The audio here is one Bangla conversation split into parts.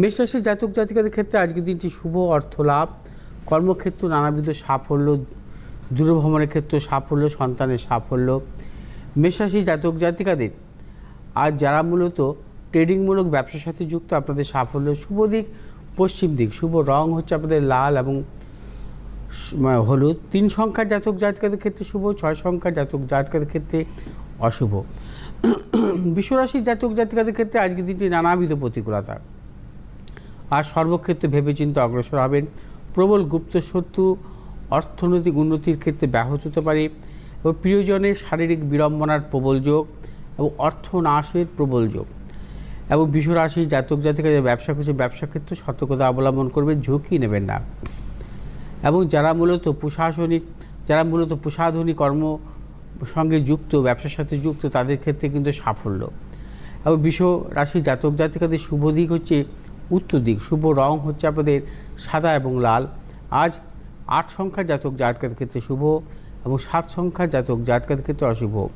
মেষরাশি জাতক জাতিকাদের ক্ষেত্রে আজকের দিনটি শুভ অর্থ লাভ। কর্মক্ষেত্র নানাবিধ সাফল্য, দূরভ্রমণের ক্ষেত্রে সাফল্য, সন্তানের সাফল্য। মেষরাশি জাতক জাতিকাদের, আজ যারা মূলত ট্রেডিংমূলক ব্যবসার সাথে যুক্ত, আপনাদের সাফল্য শুভ দিক, পশ্চিম দিক, শুভ রং হচ্ছে আপনাদের লাল এবং হলুদ। তিন সংখ্যার জাতক জাতকাদের ক্ষেত্রে শুভ, ছয় সংখ্যার জাতক জাতকাদের ক্ষেত্রে অশুভ। বিশ্বরাশির জাতক জাতিকাদের ক্ষেত্রে আজকের দিনটি নানাবিধ প্রতিকূলতা। আর সর্বক্ষেত্রে ভেবেচিন্তে অগ্রসর হবেন। প্রবল গুপ্ত শত্রু, অর্থনৈতিক উন্নতির ক্ষেত্রে ব্যাহত হতে পারে এবং প্রিয়জনের শারীরিক বিড়ম্বনার প্রবল যোগ এবং অর্থ নাশের প্রবল যোগ। এবং বিশ্বরাশি জাতক জাতিকা যে ব্যবসা করছে ব্যবসা ক্ষেত্রে সতর্কতা অবলম্বন করবে, ঝুঁকি নেবেন না। এবং যারা মূলত প্রশাসনিক, যারা মূলত প্রসাধনী কর্ম সঙ্গে যুক্ত, ব্যবসার সাথে যুক্ত, তাদের ক্ষেত্রে কিন্তু সাফল্য। এবং বিশ্ব রাশি জাতক জাতিকাদের শুভ দিক হচ্ছে উত্তর দিক, শুভ রং হচ্ছে আপনাদের সাদা এবং লাল। আজ আট সংখ্যার জাতক জাতকাদের ক্ষেত্রে শুভ এবং সাত সংখ্যার জাতক জাতকাদের ক্ষেত্রে অশুভ।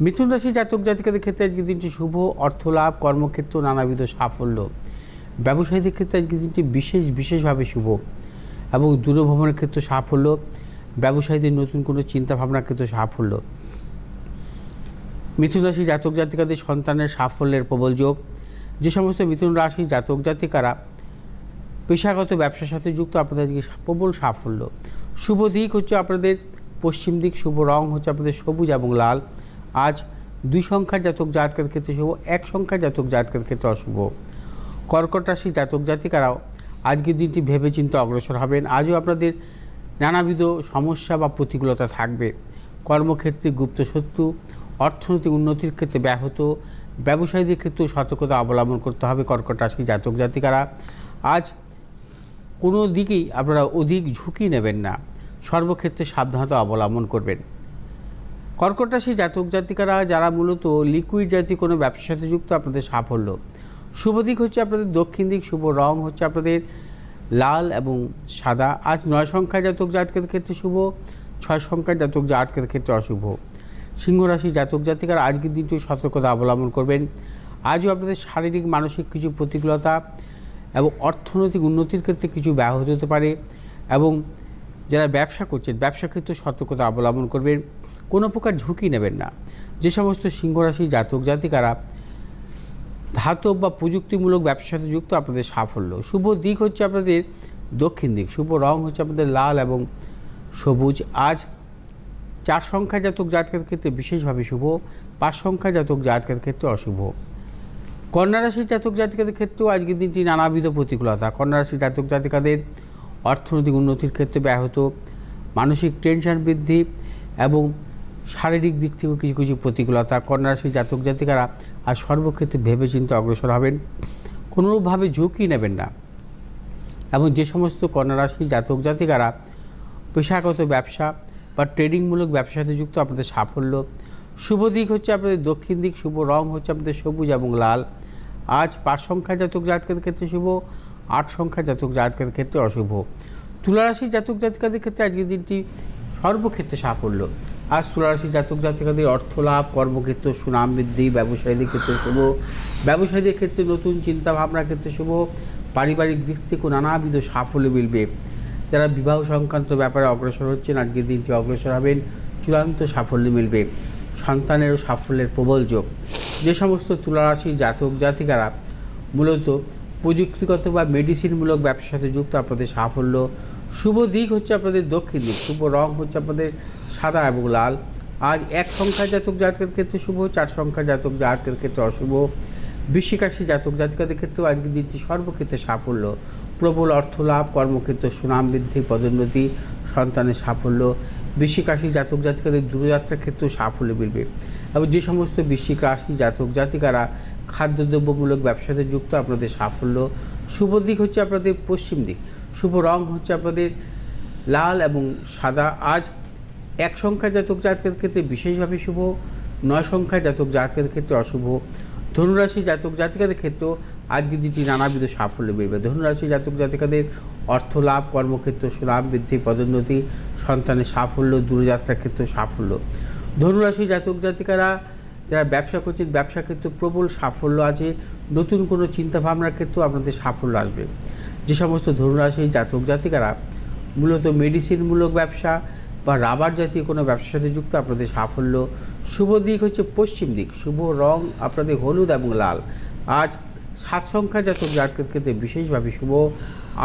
মিথুন রাশি জাতক জাতিকাদের ক্ষেত্রে আজকে দিনটি শুভ, অর্থলাভ, কর্মক্ষেত্র, নানাবিধ সাফল্য। ব্যবসায়ীদের ক্ষেত্রে আজকে দিনটি বিশেষ, বিশেষভাবে শুভ এবং দূরভ্রমণের ক্ষেত্রে সাফল্য। ব্যবসায়ীদের নতুন কোনো চিন্তা ভাবনার ক্ষেত্রে সাফল্য। মিথুন রাশি জাতক জাতিকাদের সন্তানের সাফল্যের প্রবল যোগ। যে সমস্ত মিথুন রাশি জাতক জাতিকারা পেশাগত ব্যবসার সাথে যুক্ত, আপনাদের আজকে প্রবল সাফল্য। শুভ দিক হচ্ছে আপনাদের, পশ্চিম দিক শুভ রং হচ্ছে আপনাদের সবুজ এবং লাল। আজ দুই সংখ্যার জাতক জাতকের ক্ষেত্রে শুভ, এক সংখ্যার জাতক জাতকের ক্ষেত্রে অশুভ। কর্কট রাশি জাতক জাতিকারাও আজকের দিনটি ভেবেচিন্তে অগ্রসর হবেন। আজও আপনাদের নানাবিধ সমস্যা বা প্রতিকূলতা থাকবে। কর্মক্ষেত্রে গুপ্ত শত্রু, অর্থনৈতিক উন্নতির ক্ষেত্রে ব্যাহত ব্যবসায়ীদের ক্ষেত্রেও সতর্কতা অবলম্বন করতে হবে কর্কট রাশি জাতক জাতিকারা। আজ কোনো দিকেই আপনারা অধিক ঝুঁকি নেবেন না। সর্বক্ষেত্রে সাবধানতা অবলম্বন করবেন। কর্কট রাশি জাতক জাতিকারা, যারা মূলত লিকুইড জাতীয় কোনো ব্যবসার সাথে যুক্ত, আপনাদের সাফল্য। শুভ দিক হচ্ছে আপনাদের দক্ষিণ দিক, শুভ রং হচ্ছে আপনাদের লাল এবং সাদা। আজ নয় সংখ্যা জাতক জাতকের ক্ষেত্রে শুভ, ছয় সংখ্যার জাতক জাতকের ক্ষেত্রে অশুভ। সিংহ রাশি জাতক জাতিকারা আজকের দিনটি সতর্কতা অবলম্বন করবেন। আজও আপনাদের শারীরিক, মানসিক কিছু প্রতিকূলতা এবং অর্থনৈতিক উন্নতির ক্ষেত্রে কিছু ব্যাহত হতে পারে এবং যারা ব্যবসা করছেন ব্যবসা ক্ষেত্রে সতর্কতা অবলম্বন করবেন। কোনো প্রকার ঝুঁকি নেবেন না। যে সমস্ত সিংহরাশি জাতক জাতিকারা ধাতব বা প্রযুক্তিমূলক ব্যবসার সাথে যুক্ত আপনাদের সাফল্য। শুভ দিক হচ্ছে আপনাদের দক্ষিণ দিক। শুভ রং হচ্ছে আপনাদের লাল এবং সবুজ। আজ চার সংখ্যা জাতক জাতকের ক্ষেত্রে বিশেষভাবে শুভ, পাঁচ সংখ্যা জাতক জাতকের ক্ষেত্রে অশুভ। কন্যা রাশির জাতক জাতিকাদের ক্ষেত্রেও আজকের দিনটি নানাবিধ প্রতিকূলতা। কন্যা রাশির জাতক জাতিকাদের অর্থনৈতিক উন্নতির ক্ষেত্রে ব্যাহত, মানসিক টেনশন বৃদ্ধি এবং শারীরিক দিক থেকেও কিছু কিছু প্রতিকূলতা। কন্যা রাশির জাতক জাতিকারা আর সর্বক্ষেত্রে ভেবেচিন্তে অগ্রসর হবেন, কোনোরূপভাবে ঝুঁকি নেবেন না। এবং যে সমস্ত কন্যা রাশির জাতক জাতিকারা পেশাগত ব্যবসা বা ট্রেডিংমূলক ব্যবসার সাথে যুক্ত আপনাদের সাফল্য। শুভ দিক হচ্ছে আপনাদের দক্ষিণ দিক, শুভ রং হচ্ছে আপনাদের সবুজ এবং লাল। আজ পাঁচ সংখ্যা জাতক জাতকের ক্ষেত্রে শুভ, আট সংখ্যা জাতক জাতকের ক্ষেত্রে অশুভ। তুলারাশি জাতক জাতিকাদের ক্ষেত্রে আজকের দিনটি সর্বক্ষেত্রে সাফল্য। আজ তুলারাশি জাতক জাতিকাদের অর্থ লাভ, কর্মক্ষেত্র, সুনাম বৃদ্ধি, ব্যবসায়ীদের ক্ষেত্রে শুভ। ব্যবসায়ীদের ক্ষেত্রে নতুন চিন্তাভাবনার ক্ষেত্রে শুভ। পারিবারিক দিক থেকে নানাবিধ সাফল্য মিলবে। যারা বিবাহ সংক্রান্ত ব্যাপারে অগ্রসর হচ্ছেন, আজকের দিনটি অগ্রসর হবেন, চূড়ান্ত সাফল্য মিলবে। সন্তানেরও সাফল্যের প্রবল যোগ। যে সমস্ত তুলারাশি জাতক জাতিকারা মূলত প্রযুক্তিগত বা মেডিসিনমূলক ব্যবসার সাথে যুক্ত, আপনাদের সাফল্য, শুভ দিক হচ্ছে আপনাদের দক্ষিণ দিক, শুভ রং হচ্ছে আপনাদের সাদা এবং লাল। আজ এক সংখ্যা জাতক জাতকের ক্ষেত্রে শুভ, চার সংখ্যা জাতক জাতকের ক্ষেত্রে অশুভ। বৃশ্চিকাশি জাতক জাতিকাদের ক্ষেত্রেও আজকের দিনটি সর্বক্ষেত্রে সাফল্য। প্রবল অর্থ লাভ, কর্মক্ষেত্রে সুনাম বৃদ্ধি, পদোন্নতি, সন্তানের সাফল্য। বৃশ্চিক রাশি জাতক জাতিকাদের দূরযাত্রার ক্ষেত্রেও সাফল্য মিলবে। এবং যে সমস্ত বৃশ্চিক রাশি জাতক জাতিকারা খাদ্যদ্রব্যমূলক ব্যবসাতে যুক্ত, আপনাদের সাফল্য। শুভ দিক হচ্ছে আপনাদের পশ্চিম দিক। শুভ রং হচ্ছে আপনাদের লাল এবং সাদা। আজ এক সংখ্যা জাতক জাতকের ক্ষেত্রে বিশেষভাবে শুভ, নয় সংখ্যা জাতক জাতকের ক্ষেত্রে অশুভ। ধনুরাশি জাতক জাতিকাদের ক্ষেত্রেও আজকের দিনটি নানাবিধ সাফল্য মিলবে ধনুরাশি জাতক জাতিকাদের অর্থ লাভ, কর্মক্ষেত্র সুনাম বৃদ্ধি, পদোন্নতি, সন্তানের সাফল্য, দূরযাত্রার ক্ষেত্রে সাফল্য। ধনুরাশি জাতক জাতিকারা যারা ব্যবসা করছেন, ব্যবসা ক্ষেত্রে প্রবল সাফল্য আছে। নতুন কোনো চিন্তাভাবনার ক্ষেত্রেও আপনাদের সাফল্য আসবে। যে সমস্ত ধনুরাশি জাতক জাতিকারা মূলত মেডিসিনমূলক ব্যবসা বা রাবার জাতীয় কোনো ব্যবসার সাথে যুক্ত আপনাদের সাফল্য, শুভ দিক হচ্ছে পশ্চিম দিক, শুভ রং আপনাদের হলুদ এবং লাল। আজ সাত সংখ্যা জাতক জাতকের ক্ষেত্রে বিশেষভাবে শুভ,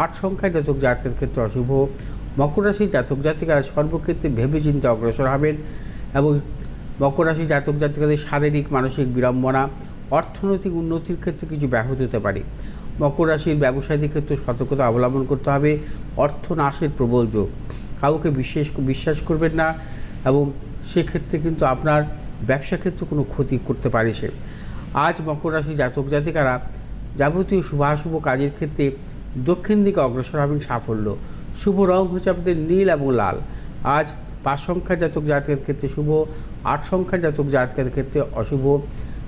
আট সংখ্যা জাতক জাতকের ক্ষেত্রে অশুভ। মকর রাশি জাতক জাতিকারা সর্বক্ষেত্রে ভেবেচিন্তে অগ্রসর হবেন এবং মকর রাশি জাতক জাতিকাদের শারীরিক, মানসিক বিড়ম্বনা, অর্থনৈতিক উন্নতির ক্ষেত্রে কিছু ব্যাহত হতে পারে। মকর রাশির ব্যবসায়ীদের ক্ষেত্রে সতর্কতা অবলম্বন করতে হবে। অর্থ নাশের প্রবল যোগ। কাউকে বিশেষ বিশ্বাস করবেন না এবং সেক্ষেত্রে কিন্তু আপনার ব্যবসা ক্ষেত্রে কোনো ক্ষতি করতে পারে সে। আজ মকর রাশি জাতক জাতিকারা যাবতীয় শুভাশুভ কাজের ক্ষেত্রে দক্ষিণ দিকে অগ্রসর হবেন সাফল্য। শুভ রং হচ্ছে আপনাদের নীল এবং লাল। আজ পাঁচ সংখ্যার জাতক জাতকের ক্ষেত্রে শুভ, আট সংখ্যার জাতক জাতকের ক্ষেত্রে অশুভ।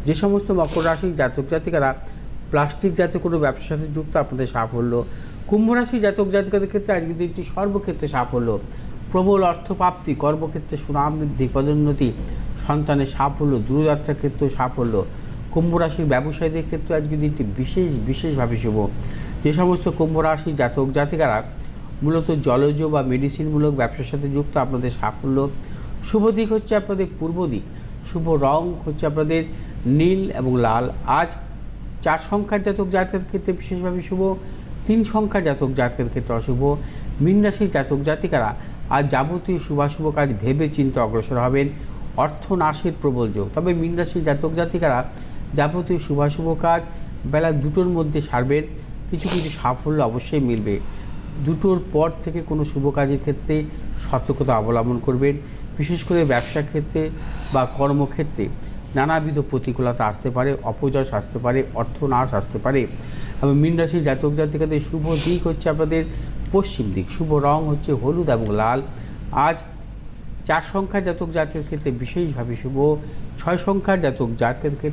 যে সমস্ত মকর রাশির জাতক জাতিকারা প্লাস্টিক জাতীয় কোনো ব্যবসার সাথে যুক্ত আপনাদের সাফল্য। কুম্ভ রাশি জাতক জাতিকাদের ক্ষেত্রে আজকে দিনটি সর্বক্ষেত্রে সাফল্য। প্রবল অর্থপ্রাপ্তি, কর্মক্ষেত্রে সুনাম বৃদ্ধি পদোন্নতি সন্তানের সাফল্য, দূরযাত্রার ক্ষেত্রেও সাফল্য। কুম্ভ রাশির ব্যবসায়ীদের ক্ষেত্রে আজকে দিনটি বিশেষ, বিশেষভাবে শুভ। যে সমস্ত কুম্ভ রাশি জাতক জাতিকারা মূলত জলজ বা মেডিসিনমূলক ব্যবসার সাথে যুক্ত আপনাদের সাফল্য। শুভ দিক হচ্ছে আপনাদের পূর্ব দিক। শুভ রং হচ্ছে আপনাদের নীল এবং লাল। আজ চার সংখ্যার জাতক জাতকের ক্ষেত্রে বিশেষভাবে শুভ, তিন সংখ্যার জাতক জাতকের ক্ষেত্রে অশুভ, মীন রাশির জাতক জাতিকারা আজ যাবতীয় শুভাশুভ কাজ ভেবে চিন্তে অগ্রসর হবেন। অর্থ নাশের প্রবল যোগ। তবে মীন রাশির জাতক জাতিকারা যাবতীয় শুভাশুভ কাজ বেলা দুটোর মধ্যে সারবেন। কিছু কিছু সাফল্য অবশ্যই মিলবে। দুটোর পর থেকে কোনো শুভ কাজের ক্ষেত্রে সতর্কতা অবলম্বন করবেন। বিশেষ করে ব্যবসা ক্ষেত্রে বা কর্মক্ষেত্রে। নানাবিধ প্রতিকূলতা আসতে পারে অপজয় আসতে পারে, অর্থ নাশ আসতে পারে। এবং মীন রাশির জাতক জাতিকাদের শুভ দিক হচ্ছে আপনাদের পশ্চিম দিক। শুভ রং হচ্ছে হলুদ এবং লাল। আজ চার সংখ্যার জাতক জাতকের ক্ষেত্রে বিশেষভাবে শুভ। ছয় সংখ্যার জাতক জাতকের ক্ষেত্রে